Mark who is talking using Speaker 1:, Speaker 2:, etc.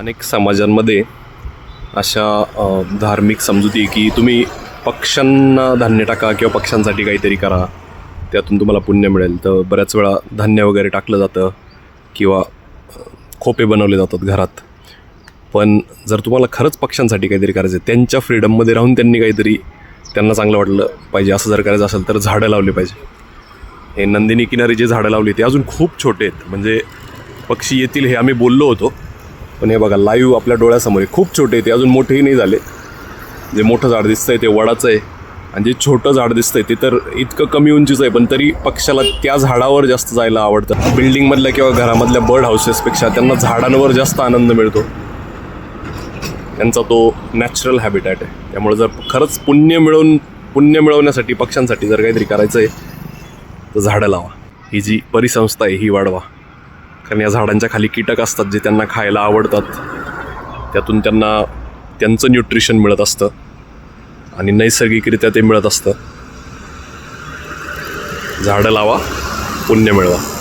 Speaker 1: अनेक समाजांमध्ये अशा धार्मिक समजुती की तुम्ही पक्ष्यांना धान्य टाका किंवा पक्ष्यांसाठी काहीतरी करा त्यातून तुम्हाला पुण्य मिळेल. तर बऱ्याच वेळा धान्य वगैरे टाकलं जातं किंवा खोपे बनवले जातात घरात. पण जर तुम्हाला खरंच पक्ष्यांसाठी काहीतरी करायचं आहे त्यांच्या फ्रीडममध्ये राहून त्यांनी काहीतरी त्यांना चांगलं वाटलं पाहिजे असं जर करायचं असेल तर झाडं लावली पाहिजे. हे नंदिनी किनारी जे झाडं लावली ते अजून खूप छोटे आहेत. म्हणजे पक्षी येतील हे आम्ही बोललो होतो पण हे बघा लाईव्ह आपल्या डोळ्यासमोर आहे. खूप छोटे ते अजून मोठेही नाही झाले. जे मोठं झाड दिसतंय ते वडाचं आहे. आणि जे छोटं झाड दिसतंय ते तर इतकं कमी उंचीचं आहे पण तरी पक्षाला त्या झाडावर जास्त जायला आवडतं. बिल्डिंगमधल्या किंवा घरामधल्या बर्ड हाऊसेसपेक्षा त्यांना झाडांवर जास्त आनंद मिळतो. त्यांचा तो नॅचरल हॅबिटॅट आहे. त्यामुळे जर खरंच पुण्य मिळवून पुण्य मिळवण्यासाठी पक्ष्यांसाठी जर काहीतरी करायचं आहे तर झाडं लावा. ही जी परिसंस्था आहे ही वाढवा. कारण या झाडांच्या खाली कीटक असतात जे त्यांना खायला आवडतात. त्यातून त्यांना त्यांचं न्यूट्रिशन मिळत असतं. आणि नैसर्गिकरित्या ते मिळत असतं. झाडं लावा पुण्य मिळवा.